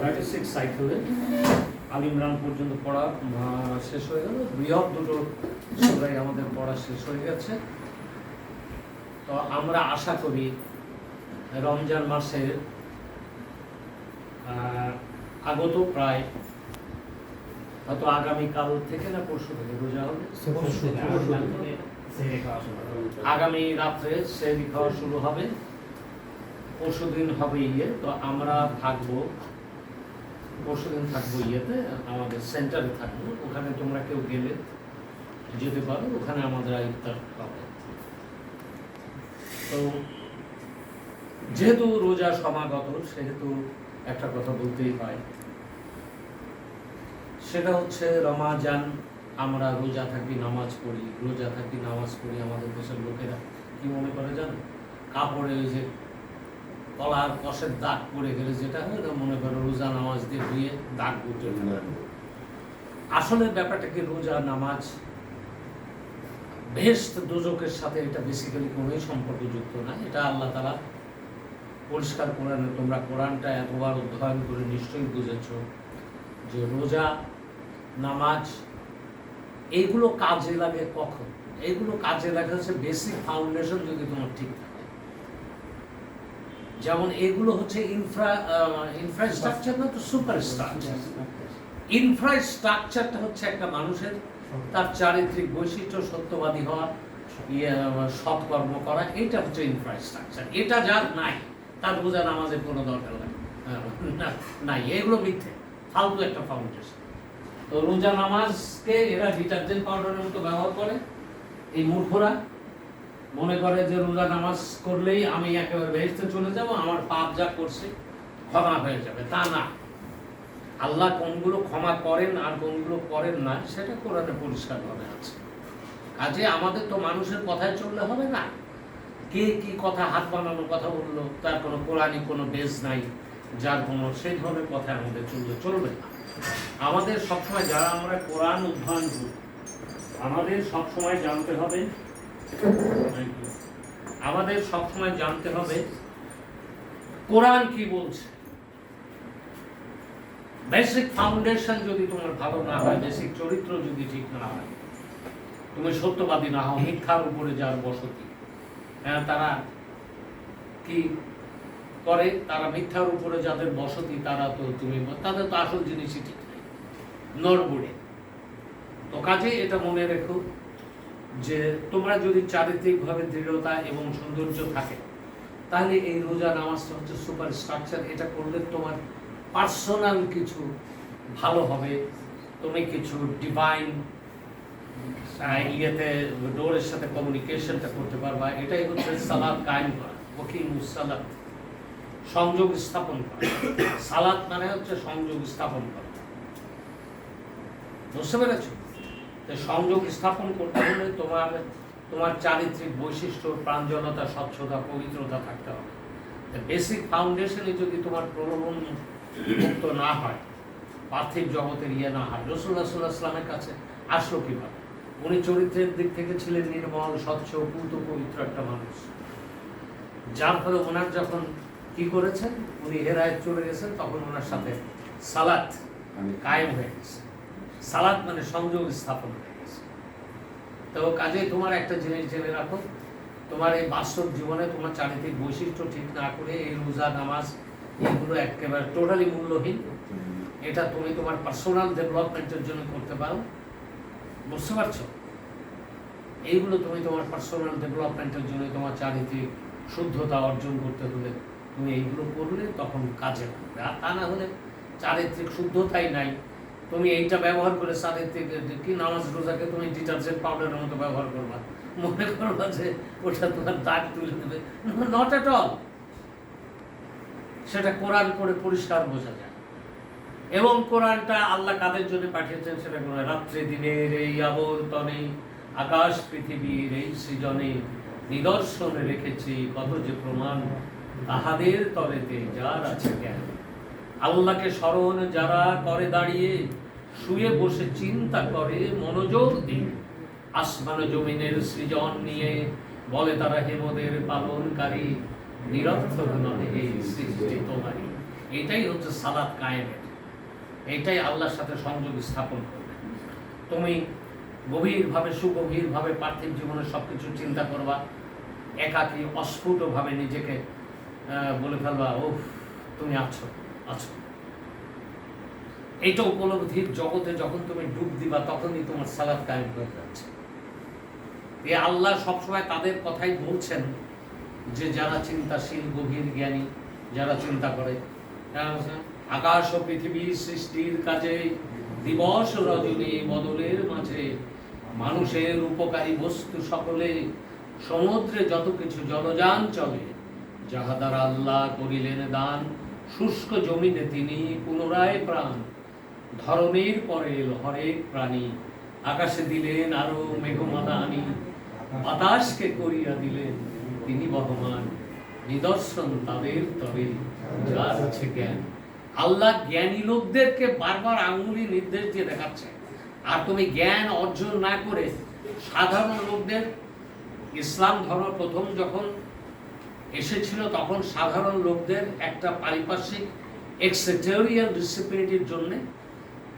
সাইকেলে আল ইমরান পর্যন্ত পড়া শেষ হয়ে গেল। বৃহৎ দুটো সুরাই আমাদের পড়া শেষ হয়ে গেছে। তো আমরা আশা করি রমজান মাসের আগত প্রায় হয়তো আগামীকাল থেকে না পরশু থেকে রোজা হবে? আগামী রাত্রে সেরি খাওয়া শুরু হবে। পরশু দিন হবে ইয়ে। তো আমরা থাকব পরশু দিন থাকব ইয়েতে, আমাদের সেন্টারে থাকব। ওখানে তোমরা কেউ গেলে যেতে পারো, ওখানে আমাদের ইফতার পাবে তো যেহেতু রোজা সমাগত, সেহেতু একটা কথা বলতেই হয়। সেটা হচ্ছে রমাজান, আমরা রোজা থাকি, নামাজ পড়ি। রোজা থাকি, নামাজ পড়ি আমাদের দেশের লোকেরা। কি মনে করে জানো? কাপড়ে ওই যে কলার কষের দাগ পড়ে গেলে যেটা হয় ওটা মনে করে রোজা নামাজ দিয়ে ধুয়ে দাগ উঠে আসলে ব্যাপারটা কি রোজা নামাজ বেহেস্ত দুজকের সাথে এটা বেসিক্যালি কোনোই সম্পর্কযুক্ত না। এটা আল্লাহ তালা পরিষ্কার কোরআনে তোমরা কোরআনটা এতবার অধ্যয়ন করে নিশ্চয়ই বুঝেছ যে রোজা নামাজ এইগুলো কাজে লাগে কখন? এইগুলো কাজে লাগে হচ্ছে বেসিক ফাউন্ডেশন যদি তোমার ঠিক থাকে। যেমন এগুলো হচ্ছে ইনফ্রা ইনফ্রাস্ট্রাকচার না তো সুপার স্ট্রাকচার ইনফ্রাস্ট্রাকচারটা হচ্ছে একটা মানুষের তার চারিত্রিক বৈশিষ্ট্য সত্যবাদী হওয়া ইয়ে, সৎকর্ম করা এটা হচ্ছে ইনফ্রাস্ট্রাকচার এটা যার নাই তার বোঝা নামাজের কোনো দরকার নাই। নাই এগুলো মিথ্যে ফালতু একটা ফাউন্ডেশন তো রোজা নামাজকে এরা ডিটারজেন্ট পাউডারের মতো ব্যবহার করে এই মূর্খরা। মনে করে যে রোজা নামাজ করলেই আমি একেবারে বেহেস্তে চলে যাব, আমার পাপ যা করছে ক্ষমা হয়ে যাবে। তা না। আল্লাহ কোনগুলো ক্ষমা করেন আর কোনগুলো করেন না, সেটা কোরআনে পরিষ্কারভাবে আছে। কাজে আমাদের তো মানুষের কথায় চললে হবে না। কে কি কথা, হাত বানানোর কথা বলল, তার কোনো কোরআনই কোনো বেজ নাই, যার কোনো সেই ধরনের কথা আমাদের চললে চলবে না। আমাদের সবসময় যারা আমরা কোরআন অধ্যয়ন করি, আমাদের সবসময় জানতে হবে আমাদের সবসময় জানতে হবে, কোরআন কি বলছে? বেসিক ফাউন্ডেশন যদি তোমার ভালো না হয় বেসিক চরিত্র যদি ঠিক না হয়, তুমি সত্যবাদী না হও, মিথ্যার উপরে যার বসতি। হ্যাঁ তারা কি করে? তারা মিথ্যার উপরে যাদের বসতি, তারা তো তুমি তাদের তো আসল জিনিসই ঠিক নেই। নড়বড়ে। তো কাজে এটা মনে রেখো। যে তোমরা যদি চারিত্রিকভাবে দৃঢ়তা এবং সৌন্দর্য থাকে, তাহলে এই রোজা নামাজটা হচ্ছে সুপার স্ট্রাকচার। এটা করলে তোমার পার্সোনাল কিছু ভালো হবে। তুমি কিছু ডিভাইন ইয়েতে ডোরের সাথে কমিউনিকেশনটা করতে পারবা। এটাই হচ্ছে সালাদ কায়েম করা ওকিম সালাদ সংযোগ স্থাপন করা। সালাদ মানে হচ্ছে সংযোগ স্থাপন করা। বুঝতে পেরেছ? সংযোগ স্থাপন করতে হলে তোমার তোমার চারিত্রিক বৈশিষ্ট্য প্রাঞ্জলতা স্বচ্ছতা পবিত্রতা থাকতে হবে। বেসিক ফাউন্ডেশনে যদি তোমার প্রলোভন মুক্ত না হয় পার্থিব জগতের ইয়ে না হয় রসুল্লাহ সাল্লাহ ইসলামের কাছে আসলো কীভাবে? উনি চরিত্রের দিক থেকে ছিলেন নির্মল স্বচ্ছ পূত পবিত্র একটা মানুষ। যার ফলে ওনার যখন কি করেছেন? উনি হেরায় চলে গেছেন তখন ওনার সাথে সালাত কায়েম হয়ে গেছে। সালাত মানে সংযোগ স্থাপন হয়ে গেছে তো কাজে তোমার একটা জিনিস জেনে রাখো, তোমার এই বাস্তব জীবনে তোমার চারিত্রিক বৈশিষ্ট্য ঠিক না করে এই রোজা, নামাজ, এগুলো একেবারে টোটালি মূল্যহীন। এটা তুমি তোমার পার্সোনাল ডেভেলপমেন্টের জন্য করতে পারো। বুঝতে পারছ? এইগুলো তুমি তোমার পার্সোনাল ডেভেলপমেন্টের জন্য তোমার চারিত্রিক শুদ্ধতা অর্জন করতে হলে তুমি এইগুলো করলে তখন কাজে লাগবে। আর তা না হলে চারিত্রিক শুদ্ধতাই নাই। তুমি এইটা ব্যবহার করে চারিত্রিক কি নামাজ রোজাকে তুমি ডিটারজেন্ট পাউডারের মতো ব্যবহার করবা। মনে করবা যে ওটা তোমার দাগ তুলে দেবে। নট এট অল সেটা কোরআন পড়ে পরিষ্কার বোঝা যায়। এবং কোরআনটা আল্লাহ কাদের জন্য পাঠিয়েছেন সেটা কোনো রাত্রি দিনের এই আবর্তনে, আকাশ পৃথিবীর এই সৃজনে নিদর্শনে রেখেছি। কত যে প্রমাণ তাহাদের তরেতে যার আছে জ্ঞান। আল্লাহকে স্মরণ যারা করে দাঁড়িয়ে, শুয়ে বসে চিন্তা করে, মনোযোগ দিয়ে আসমান জমিনের সৃজন নিয়ে বলে তারা হেমদের পালনকারী, নিরর্থক নহে এই সৃষ্টি তোমারই। এইটাই হচ্ছে সালাদ কায়েমের। এইটাই আল্লাহর সাথে সংযোগ স্থাপন করবে। তুমি গভীরভাবে, সুগভীরভাবে পার্থিব জীবনের সব কিছু চিন্তা করবা, একাকী, অস্ফুটভাবে নিজেকে বলে ফেলবা ও তুমি আছো। আছো এইটা উপলব্ধির জগতে যখন তুমি ডুব দিবা, তখনই তোমার সালাদ কায়েম হয়ে যাচ্ছে। এ আল্লাহ সবসময় তাদের কথাই বলছেন যে, যারা চিন্তাশীল, গভীর জ্ঞানী, যারা চিন্তা করে আকাশ ও পৃথিবী সৃষ্টির কাজে দিবস রজনী বদলের মাঝে, মানুষের উপকারী বস্তু সকলে, সমুদ্রে যত কিছু জলযান চলে, যাহা দ্বারা আল্লাহ করিলেন দান শুষ্ক জমিতে তিনি পুনরায় প্রাণ। ধরনের পরে হরেক প্রাণী। আকাশে দিলেন আরও মেঘমালা আনি। বাতাসকে করিয়া দিলেন তিনি বহমান। নিদর্শন তাদের তবে যার আছে জ্ঞান। আল্লাহ জ্ঞানী লোকদেরকে বারবার আঙুলি নির্দেশ দিয়ে দেখাচ্ছে। আর তুমি জ্ঞান অর্জন না করে সাধারণ লোকদের ইসলাম ধর্ম প্রথম যখন এসেছিল তখন সাধারণ লোকদের একটা পারিপার্শ্বিক এক্সেটেরিয়াল ডিসিপ্লিনিটির জন্যে।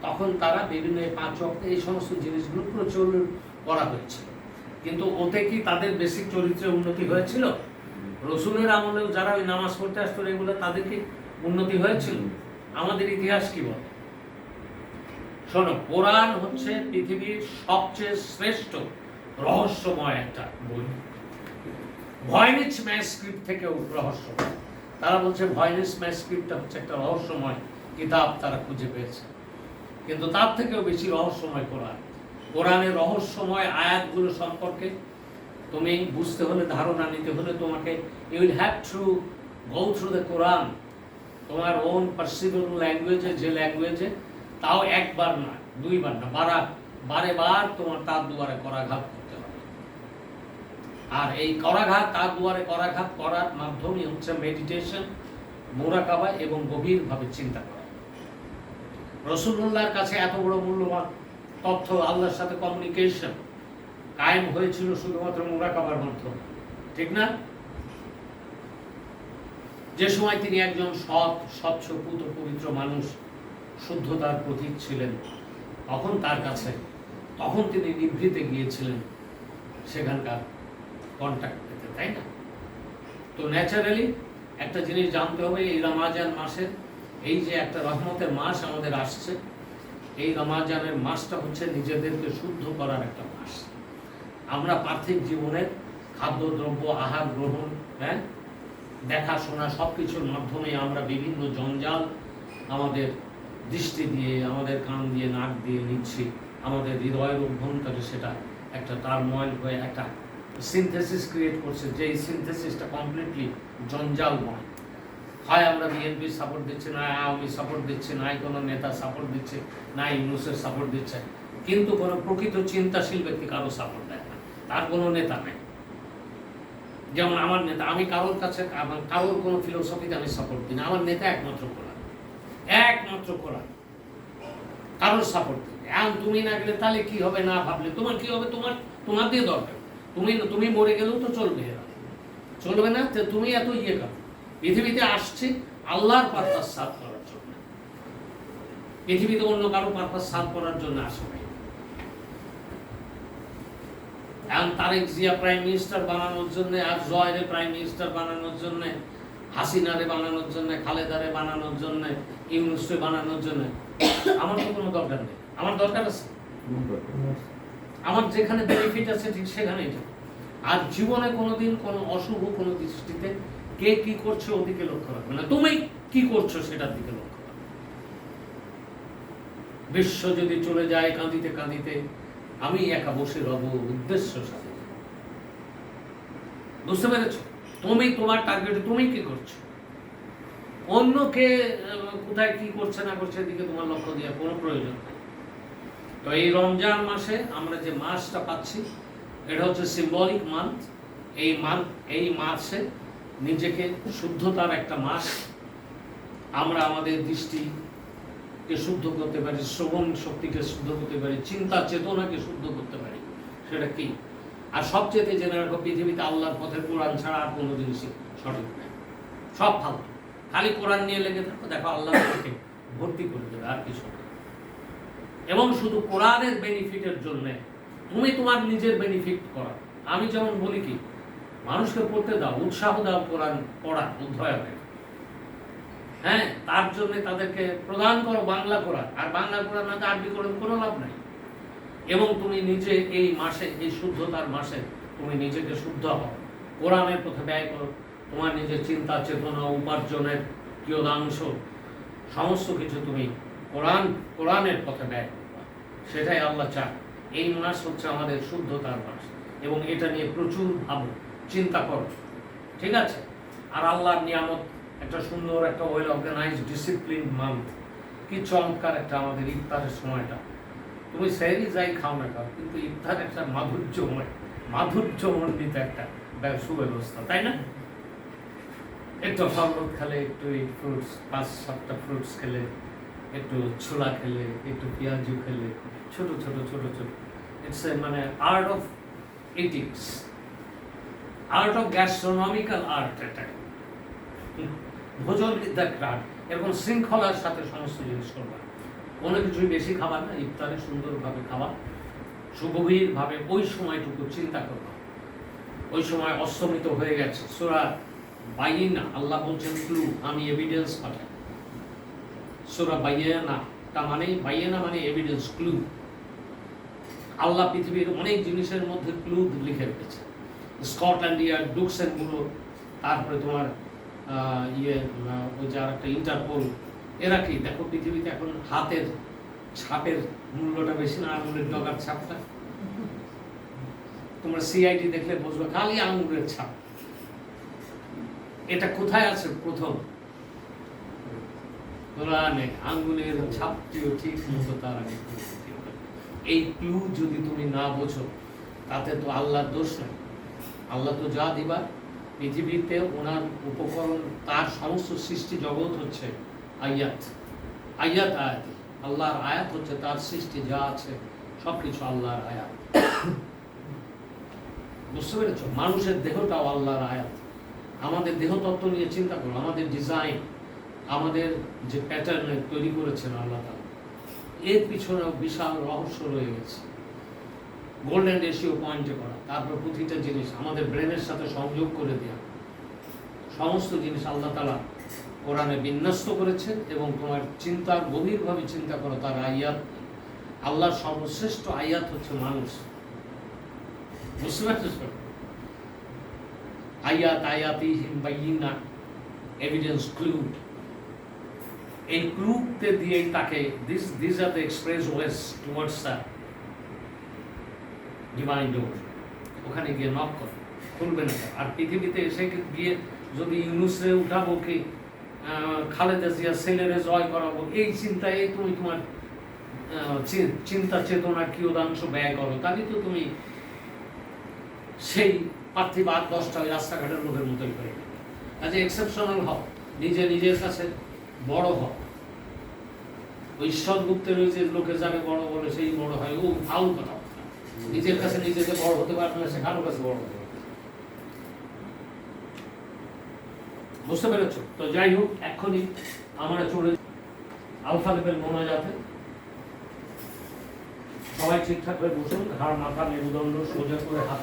তখন তারা বিভিন্ন পাঁচ ওয়াক্ত এই সমস্ত জিনিসগুলো প্রচলন করা হয়েছিল। কিন্তু ওতে কি তাদের বেসিক চরিত্রে উন্নতি হয়েছিল? রসুলের আমলেও যারা ওই নামাজ পড়তে আসতো এগুলো তাদের কি উন্নতি হয়েছিল? আমাদের ইতিহাস কি বলে? শোনো, কোরআন হচ্ছে পৃথিবীর সবচেয়ে শ্রেষ্ঠ রহস্যময় একটা বই। ভয়নিচ ম্যাস্ক্রিপ্ট থেকেও রহস্যময়। তারা বলছে ভয়নিচ ম্যাস্ক্রিপ্টটা হচ্ছে একটা রহস্যময় কিতাব তারা খুঁজে পেয়েছে। কিন্তু তার থেকেও বেশি রহস্যময় কোরআন। কোরআনের রহস্যময় আয়াতগুলো সম্পর্কে তুমি বুঝতে হলে, ধারণা নিতে হলে তোমাকে you will have to go through the Quran তোমার ওন পার্সিবল ল্যাঙ্গুয়েজে যে ল্যাঙ্গুয়েজে তাও একবার না, দুইবার না, বারা বারে বার তোমার তার দুয়ারে করাঘাত হবে আর এই করাঘাত, তার দুয়ারে করাঘাত করার মাধ্যমে হচ্ছে মেডিটেশন মোরাকাবা এবং গভীরভাবে চিন্তা করা। রসুল্লাহর কাছে এত বড় মূল্যবান তথ্য, আল্লাহর সাথে কমিউনিকেশন কায়েম হয়েছিল শুধুমাত্র মোরাকাবার মাধ্যমে, ঠিক না? যে সময় তিনি একজন সৎ, স্বচ্ছ, পুত, পবিত্র মানুষ, শুদ্ধতার প্রতীক ছিলেন, তখন তার কাছে, তখন তিনি নিভৃতে গিয়েছিলেন সেখানকার কন্ট্যাক্ট পেতে, তাই না? তো ন্যাচারালি একটা জিনিস জানতে হবে, এই রমাজান মাসের, এই যে একটা রহমতের মাস আমাদের আসছে, এই রমাজানের মাসটা হচ্ছে নিজেদেরকে শুদ্ধ করার একটা মাস। আমরা পার্থিব জীবনের খাদ্যদ্রব্য আহার, গ্রহণ হ্যাঁ দেখাশোনা সব কিছুর মাধ্যমে আমরা বিভিন্ন জঞ্জাল আমাদের দৃষ্টি দিয়ে, আমাদের কান দিয়ে, নাক দিয়ে নিচ্ছি, আমাদের হৃদয়ের অভ্যন্তরে সেটা একটা টার্ময়েল হয়ে, একটা সিনথেসিস ক্রিয়েট করছে, যে এই সিনথেসিসটা কমপ্লিটলি জঞ্জালময় হয় আমরা বিএনপি সাপোর্ট দিচ্ছি, না আওয়ামী সাপোর্ট দিচ্ছি নাই কোনো নেতা সাপোর্ট দিচ্ছে, না ইউনুসের সাপোর্ট দিচ্ছে। কিন্তু কোনো প্রকৃত চিন্তাশীল ব্যক্তি কারও সাপোর্ট দেয় না। তার কোনো নেতা নাই। যেমন আমার নেতা, আমি কারোর কাছে, আমার কারোর কোনো ফিলোসফিতে আমি সাপোর্ট দিই না। আমার নেতা একমাত্র কোরআন একমাত্র কোরআন কারোর সাপোর্ট দিই। এখন তুমি না গেলে তাহলে কি হবে না ভাবলে? তোমার কি হবে? তোমার তোমার দিয়ে দরকার। তুমি তুমি মরে গেলেও তো চলবে। চলবে না তুমি এত ইয়ে করো। পৃথিবীতে আসছে আল্লাহর পারপাস সাফ করার জন্য। পৃথিবীতে অন্য কারও পারপাস সাফ করার জন্য আসে নাই। এখন তারেক জিয়া প্রাইম মিনিস্টার বানানোর জন্য, আর জয়ের প্রাইম মিনিস্টার বানানোর জন্য, হাসিনারে বানানোর জন্য, খালেদারে বানানোর জন্য ইউনুসকে বানানোর জন্য, আমার তো কোনো দরকার নেই? আমার দরকার আছে? আমার যেখানে বেনিফিট আছে ঠিক সেখানেই যাব। আর জীবনে কোনোদিন কোনো অশুভ কোনো দৃষ্টিতে কে কি করছে ওদিকে লক্ষ্য রাখবে না। তুমি কি করছ সেটার দিকে লক্ষ্য রাখবে বিশ্ব যদি চলে যায় কাঁদিতে কাঁদিতে, আমি একা বসে রব উদ্দেশ্য সাথে বুঝতে পেরেছ? তুমি তোমার টার্গেটে তুমি কি করছ? অন্যকে কোথায় কি করছে না করছে এদিকে তোমার লক্ষ্য দেওয়ার কোনো প্রয়োজন নেই। তো এই রমজান মাসে আমরা যে মাসটা পাচ্ছি, এটা হচ্ছে সিম্বলিক মান্থ এই মান্থ এই মাসে নিজেকে শুদ্ধতার একটা মাস। আমরা আমাদের দৃষ্টিকে শুদ্ধ করতে পারি, শ্রবণ শক্তিকে শুদ্ধ করতে পারি, চিন্তা চেতনাকে শুদ্ধ করতে পারি। সেটা কি? আর সবচেয়ে জেনে রাখো পৃথিবীতে আল্লাহর পথে কোরআন ছাড়া আর কোনো জিনিসই সঠিক নেই সব ফালতু। খালি কোরআন নিয়ে লেগে থাকো, দেখো আল্লাহ ভর্তি করে দেবে, আর কিছু। এবং শুধু কোরআনের বেনিফিটের জন্য। তুমি তোমার নিজের বেনিফিট করা আমি যেমন বলি কি, মানুষকে পড়তে দাও, উৎসাহ দাও কোরআন পড়া অধ্যয়নের হ্যাঁ তার জন্য তাদেরকে প্রদান করো বাংলা কোরআন। আর বাংলা কোরআন না আরবি কোরআন কোনো লাভ নাই। এবং তুমি নিজে এই মাসে, এই শুদ্ধতার মাসে তুমি নিজেকে শুদ্ধ হও। কোরআনের পথে ব্যয় করো। তোমার নিজের চিন্তা, চেতনা, উপার্জনের কিয়দাংশ, সমস্ত কিছু তুমি কোরআন, কোরআনের পথে ব্যয় করবা সেটাই আল্লাহ চায় এই মাস হচ্ছে আমাদের শুদ্ধতার মাস এবং এটা নিয়ে প্রচুর ভাবো, চিন্তা করো। ঠিক আছে? আর আল্লাহর নিয়ামত, একটা সুন্দর, একটা ওয়েল অর্গানাইজ ডিসিপ্লিন মান্থ কি চমৎকার একটা আমাদের ইফতারের সময়টা। তুমি সেরি যাই খাও না খাও কিন্তু ইফতার একটা মাধুর্যময় মাধুর্যমণ্ডিত একটা সুব্যবস্থা, তাই না? একটু শরবত খেলে একটু এই ফ্রুটস পাঁচ সাতটা ফ্রুটস খেলে একটু ছোলা খেলে, একটু পেঁয়াজু খেলে, ছোট ছোট ছোট ছোট। ইটস এ মানে art of eatings art of gastronomical art এটা। ভোজন বিদ্যার আর্ট এরকম শৃঙ্খলার সাথে সমস্ত জিনিস করবা। কোনো কিছুই বেশি খাবার না, ইফতারে সুন্দরভাবে খাওয়া সুগভীরভাবে ওই সময়টুকু চিন্তা করবা। ওই সময় অস্তমিত হয়ে গেছে। সুরা বাইনা, আল্লাহ বলছেন, ক্লু, আমি এভিডেন্স পাঠাই। সুরা বাইনা তা মানে বাইনা মানে এভিডেন্স ক্লু আল্লাহ পৃথিবীর অনেক জিনিসের মধ্যে ক্লু লিখে রেখেছে। স্কটল্যান্ড ইয়ার ডুকসেনগুলো তারপরে তোমার ইয়ে ওই যে একটা ইন্টারপোল এরা কি? দেখো পৃথিবীতে এখন হাতের ছাপের মূল্যটা বেশি না, আঙুলের ডগার ছাপটা? তোমরা সিআইটি দেখলে বুঝবে, খালি আঙুলের ছাপ। এটা কোথায় আছে প্রথম? কোরআনে আঙ্গুলের ছাপটিও ঠিক মতো তার আগে এই ক্লু যদি তুমি না বোঝো, তাতে তো আল্লাহর দোষ নেই। আল্লাহ তো যা দিবার পৃথিবীতে ওনার উপকরণ, তার সমস্ত সৃষ্টি জগৎ হচ্ছে আয়াত। আয়াত আয়াত। আল্লাহর আয়াত হচ্ছে তার সৃষ্টি যা আছে সব কিছু আল্লাহর আয়াত। বুঝতে পেরেছ? মানুষের দেহটাও আল্লাহর আয়াত। আমাদের দেহতত্ত্ব নিয়ে চিন্তা করো, আমাদের ডিজাইন আমাদের যে প্যাটার্ন তৈরি করেছেন আল্লাহ এর পিছনেও বিশাল রহস্য রয়ে গেছে। গোল্ডেন রেশিও পয়েন্টে করা তারপর প্রতিটা জিনিস আমাদের ব্রেনের সাথে সংযোগ করে দেওয়া সমস্ত জিনিস আল্লাহ তালা কোরআনে বিন্যস্ত করেছেন এবং তোমার চিন্তা গভীরভাবে চিন্তা করো, তার আয়াত। আল্লাহর সর্বশ্রেষ্ঠ আয়াত হচ্ছে মানুষ। বুঝতে পারছিস আয়াত আয়াতি হিমবাইনা এভিডেন্স ক্লু এই ক্লুতে দিয়েই তাকে this this are the express ways towards the divine door ওখানে গিয়ে নক কর, খুলবে না আর পৃথিবীতে এসে গিয়ে যদি ইউনুসরে উঠাবো কি খালেদা জিয়া ছেলেরে জয় করাবো, এই চিন্তায় তুমি তোমার চিন্তা চেতনার কিয়দাংশ ব্যয় করো? তাহলে তো তুমি সেই পার্থিব আট দশটা ওই রাস্তাঘাটের লোকের মতোই হয়ে কাজে এক্সেপশনাল হও। নিজে নিজের কাছে বড় হও ওই ঈশ্বর গুপ্তের ওই যে লোকে যাবে বড় বলে সেই বড় হয়, ও ফাউল কথা। নিজের কাছে নিজেকে বড় হতে পারবে না, সে কারও কাছে বড় হতে পারবে বুঝতে পেরেছ? তো যাই হোক এখনই আমরা চলে আলফা লেভেল মোনাজাতে। সবাই ঠিকঠাক করে বসুন, ঘাড় মাথা মেরুদণ্ড সোজা করে হাত